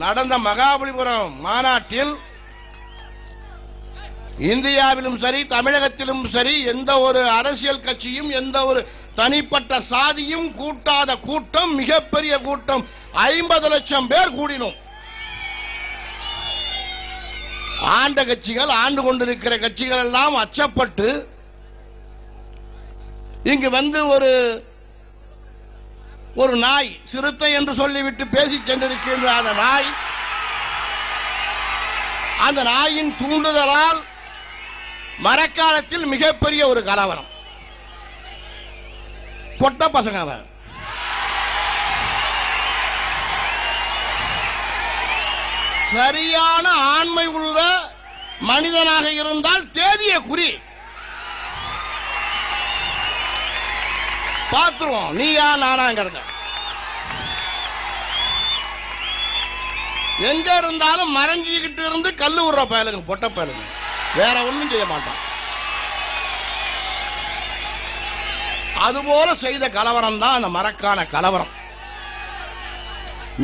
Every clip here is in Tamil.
நடந்த மகாபலிபுரம் மாநாட்டில் இந்தியாவிலும் சரி தமிழகத்திலும் சரி எந்த ஒரு அரசியல் கட்சியும் எந்த ஒரு தனிப்பட்ட சாதியும் கூட்டாத கூட்டம் மிகப்பெரிய கூட்டம். ஐம்பது லட்சம் பேர் கூடினோம். ஆண்ட கட்சிகள் ஆண்டு கொண்டிருக்கிற கட்சிகள் எல்லாம் அச்சப்பட்டு இங்கு வந்து ஒரு ஒரு நாய் சிறுத்தை என்று சொல்லிவிட்டு பேசி சென்றிருக்கின்ற அந்த நாய். அந்த நாயின் தூண்டுதலால் மரக்காலத்தில் மிகப்பெரிய ஒரு கலவரம். பொட்ட பசங்க அவன் சரியான ஆண்மை உள்ள மனிதனாக இருந்தால் தேதிய குறி. பார்த்துருவோம் நீயா நானாங்கிறத. எங்க இருந்தாலும் மறைஞ்சிக்கிட்டு இருந்து கல்லு விடுற பயலுங்க பொட்ட பயலுங்க. வேற ஒன்றும் செய்ய மாட்டான். அதுபோல செய்த கலவரம் தான் அந்த மரக்கான கலவரம்.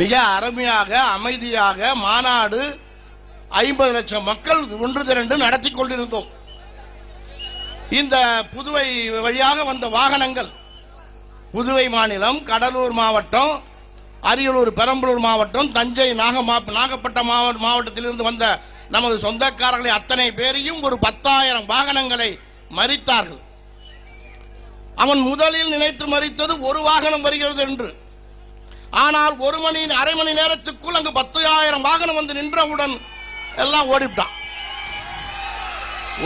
மிக அருமையாக அமைதியாக மாநாடு ஐம்பது லட்சம் மக்கள் ஒன்று திரண்டு நடத்தி கொண்டிருந்தோம். இந்த புதுவை வழியாக வந்த வாகனங்கள் புதுவை மாநிலம் கடலூர் மாவட்டம் அரியலூர் பெரம்பலூர் மாவட்டம் தஞ்சை நாகமா நாகப்பட்டினம் மாவட்டத்திலிருந்து வந்த நமது சொந்தக்காரர்களை அத்தனை பேரையும் ஒரு பத்தாயிரம் வாகனங்களை மறித்தார்கள். அவன் முதலில் நினைத்து மறித்தது ஒரு வாகனம் வருகிறது என்று. ஆனால் ஒரு மணி அரை மணி நேரத்துக்குள் அங்கு பத்தாயிரம் வாகனம் வந்து நின்றவுடன் எல்லாம் ஓடிவிட்டான்.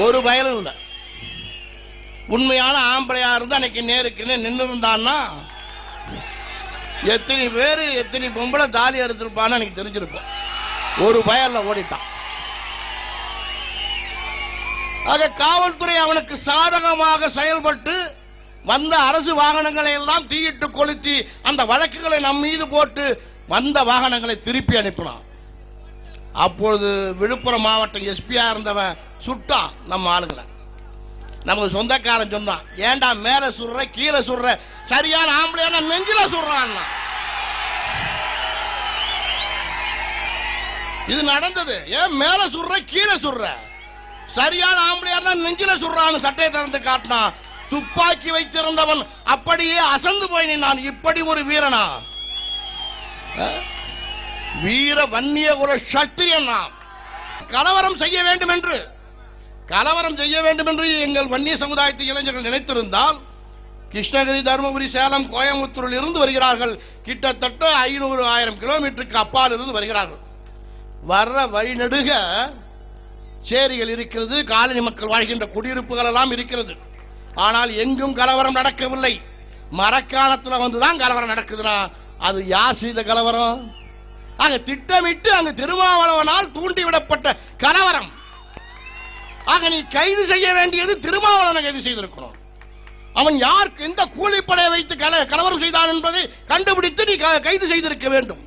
ஒரு பயலும் இல்லை. உண்மையான ஆம்பளையா இருந்து அன்னைக்கு நேருக்கு நின்று இருந்தான்னா எத்தனை பேரு எத்தனை பொம்பளை தாலி எடுத்திருப்பான்னு எனக்கு தெரிஞ்சிருக்கும். ஒரு பயல்ல ஓடிட்டான். ஆக காவல்துறை அவனுக்கு சாதகமாக செயல்பட்டு வந்த அரசு வாகனங்களை எல்லாம் தீயிட்டு கொளுத்தி அந்த வழக்குகளை நம் மீது போட்டு வந்த வாகனங்களை திருப்பி அனுப்பினான். அப்பொழுது விழுப்புரம் மாவட்டம் எஸ்பியா இருந்தவன் சுட்டான் நம்ம ஆளுங்களை. நமக்கு சொந்தக்காரன் சொன்னான் ஏன்டா மேல சுடுற கீழே சுடுற சரியான ஆம்பளையான நெஞ்சில சுடுறான் இது நடந்தது. ஏன் மேல சுடுற கீழே சுடுற சரியான ஆம்பளையா நெஞ்சில சுடுறான்னு சட்டையை திறந்து காட்டினான் துப்பாக்கி வைத்திருந்தவன் அப்படியே அசந்து போய் நான் இப்படி ஒரு வீரனா? வீர வன்னிய ஒரு சத்திரியன் நாம். கலவரம் செய்ய வேண்டும் என்று கலவரம் செய்ய வேண்டும் என்று எங்கள் வன்னிய சமுதாயத்து இளைஞர்கள் நினைத்திருந்தால் கிருஷ்ணகிரி தருமபுரி சேலம் கோயம்புத்தூரில் இருந்து வருகிறார்கள். கிட்டத்தட்ட ஐநூறு ஆயிரம் கிலோமீட்டருக்கு அப்பால் இருந்து வருகிறார்கள். வர்ற வழிநடுக சேரிகள் இருக்கிறது காலனி மக்கள் வாழ்கின்ற குடியிருப்புகள் எல்லாம் இருக்கிறது. ஆனால் எங்கும் கலவரம் நடக்கவில்லை. மரக்காலத்தில் வந்துதான் கலவரம் நடக்குதுன்னா அது யார் செய்த கலவரம்? அங்க திட்டமிட்டு அங்கு திருமாவளவனால் தூண்டிவிடப்பட்ட கலவரம். ஆக நீ கைது செய்ய வேண்டியது திருமாவளவனை கைது செய்திருக்கணும். அவன் யார் எந்த கூலிப்படையை வைத்து கலவரம் செய்தான் என்பதை கண்டுபிடித்து நீ க- கைது செய்திருக்க வேண்டும்.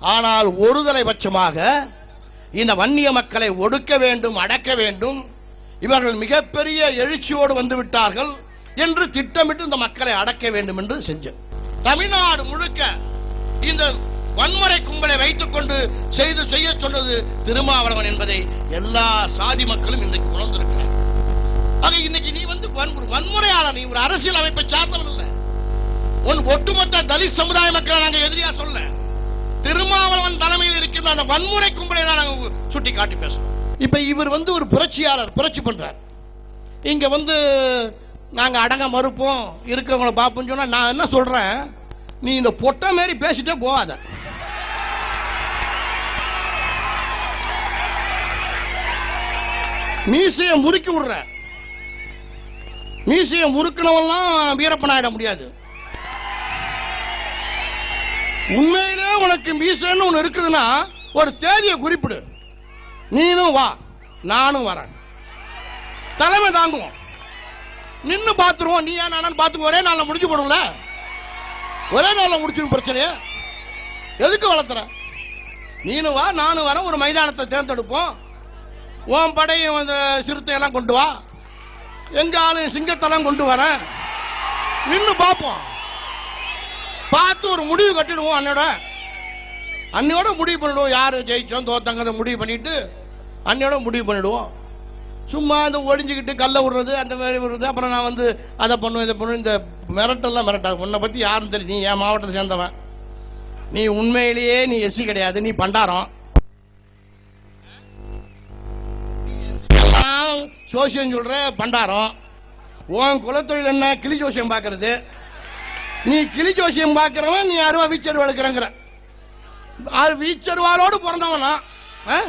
ஆனால் ஒருதலை பட்சமாக இந்த வன்னிய மக்களை ஒடுக்க வேண்டும் அடக்க வேண்டும். இவர்கள் மிகப்பெரிய எழுச்சியோடு வந்து விட்டார்கள் என்று திட்டமிட்டு இந்த மக்களை அடக்க வேண்டும் என்று செஞ்சேன். தமிழ்நாடு முழுக்க இந்த வன்முறை கும்பலை வைத்துக் கொண்டு செய்து செய்ய சொன்னது திருமாவளவன் என்பதை எல்லா சாதி மக்களும் இன்றைக்கு உணர்ந்திருக்கிறார் ஆக இன்னைக்கு நீ வந்து வன்- வன்முறையாளர் நீ ஒரு அரசியல் அமைப்பை சார்ந்தவன் இல்ல உன் ஒட்டுமொத்த தலித் சமுதாய மக்களை நாங்க எதிரியா சொல்ல. திருமாவளவன் தலைமையில் இருக்கின்ற அந்த வன்முறை கும்பலை தான் நாங்க சுட்டி காட்டி பேசுறோம். இப்ப இவர் வந்து ஒரு புரட்சியாளர் புரட்சி பண்றார். இங்க வந்து நாங்க அடங்க மறுப்போம் இருக்கவங்களை பார்ப்போம்னு சொன்னா நான் என்ன சொல்றேன்? நீ இந்த பொட்டை மாரி பேசிட்டே போகாத. மீசைய முறுக்கி விடுற. மீசைய முறுக்கினவெல்லாம் வீரப்பனாயிட முடியாது. உண்மையிலே உனக்கு மீசைன்னு ஒண்ணு இருக்குதுன்னா ஒரு தேதியை குறிப்பிடு. நீனும் வா நானும் வரேன். தலைமை தாங்குவோம். நின்னு பாத்துருவோம். நீ ஏன் நானும் ஒரே நாள்ல முடிஞ்சு போடும்ல? ஒரே நாள்ல முடிச்சிடும் பிரச்சனையே. எதுக்கு வளர்த்துற? நீனும் வா நானும் வரேன். ஒரு மைதானத்தை தேர்ந்தெடுப்போம். உன் படையும் அந்த சிறுத்தையெல்லாம் கொண்டு வா. எங்க ஆளு சிங்கத்தெல்லாம் கொண்டு வரேன் நின்று பார்ப்போம். பார்த்து ஒரு முடிவு கட்டிடுவோம் அண்ணோட அன்னையோட முடிவு பண்ணிடுவோம். யார் ஜெயிச்சோம் தோத்தங்கிறத முடிவு பண்ணிட்டு அன்னையோட முடிவு பண்ணிடுவோம். சும்மா இந்த ஒழிஞ்சுக்கிட்டு கல்லை விடுறது அந்த மாதிரி விடுறது. அப்புறம் நான் வந்து அதை பண்ணுவேன் இதை பண்ணுவேன். இந்த மிரட்டெல்லாம் மிரட்டா உன்னை பற்றி யாரும் தெரியும். நீ என் மாவட்டத்தை சேர்ந்தவன். நீ உண்மையிலேயே நீ எஸ்சி கிடையாது. நீ பண்டாரம். சோசியம் சொல்ற பண்டாரம். உன் குலத்தொழில் என்ன? கிளி ஜோசியம் பார்க்கறது. நீ கிளி ஜோசியம் பார்க்கறவன் நீ அருவா வீச்சருவா எடுக்கிறங்கிற. ஆறு வீச்சருவாளோடு பிறந்தவனா? ஆ?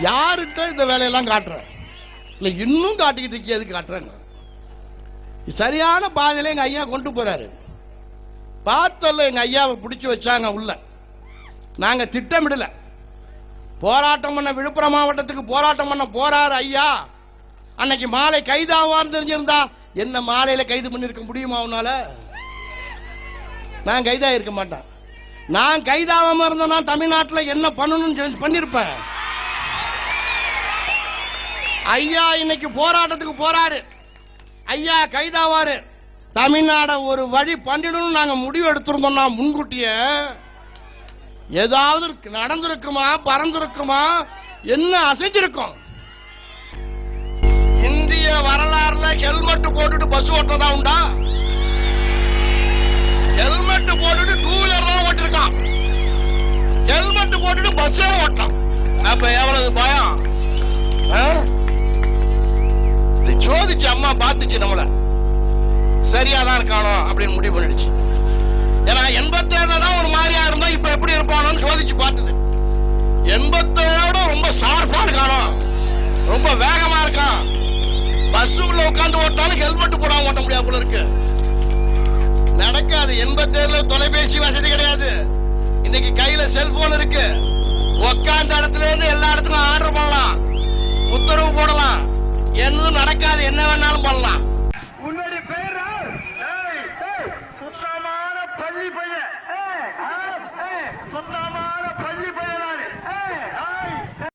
யாருக்கிட்ட இந்த வேலையெல்லாம் காட்டுற? இல்ல இன்னும் காட்டிக்கிட்டு இருக்கிய எதுக்கு காட்டுறாங்க சரியான பாதையில எங்க ஐயா கொண்டு போறாரு. பார்த்தல எங்க ஐயாவை பிடிச்சி வச்சாங்க உள்ள. நாங்க திட்டமிடல. போராட்டம் பண்ண விழுப்புரம் மாவட்டத்துக்கு போராட்டம் பண்ண போறாரு ஐயா. அன்னைக்கு மாலை கைதாவான்னு தெரிஞ்சிருந்தா என்ன மாலையில கைது பண்ணிருக்க முடியுமா உன்னால? நான் கைதா இருக்க மாட்டேன். நான் கைதாவாம இருந்தேன்னா தமிழ்நாட்டில் என்ன பண்ணணும்னு செஞ்சு- பண்ணிருப்பேன். ஐயா இன்னைக்கு போராட்டத்துக்கு போறாரு. ஐயா கைதாவாரு. தமிழ்நாட ஒரு வழி பண்ணிடணும்னு நாங்க முடிவு எடுத்திருந்தோம்னா முன்கூட்டியே ஏதாவது நடந்திருக்குமா பறந்திருக்குமா என்ன அசைஞ்சிருக்கும்? இந்திய வரலாறுல ஹெல்மெட் போட்டுட்டு பஸ் ஓட்டுறதா உண்டா? ஹெல்மெட் போட்டுட்டு டூ வீலர் தான் ஓட்டிருக்கான். ஹெல்மெட் போட்டுட்டு பஸ் ஓட்டான். அப்ப எவ்வளவு பயம்? ஆ? சோதிச்சு அம்மா பாத்துச்சு நம்மள. சரியாதான் இருக்கானோ அப்படின்னு முடிவு பண்ணிடுச்சு. ஏன்னா எண்பத்தேழுல தான் ஒரு மாதிரியா இருந்தோம் இப்ப எப்படி இருப்பானு சோதிச்சு பார்த்தது. எண்பத்தேழோட ரொம்ப ஷார்ப்பா இருக்கானோ? ரொம்ப வேகமா இருக்கான். பஸ்ஸுக்குள்ள உட்காந்து ஓட்டாலும் ஹெல்மெட் போடாம ஓட்ட முடியாது போல இருக்கு. நடக்காது. எண்பத்தேழுல தொலைபேசி வசதி கிடையாது. இன்னைக்கு கையில செல்போன் இருக்கு. உட்காந்த இடத்துல இருந்து எல்லா இடத்துக்கும் ஆர்டர் பண்ணலாம். உத்தரவு போடலாம். என்னதும் நடக்காது. என்ன வேணாலும் பண்ணலாம். Super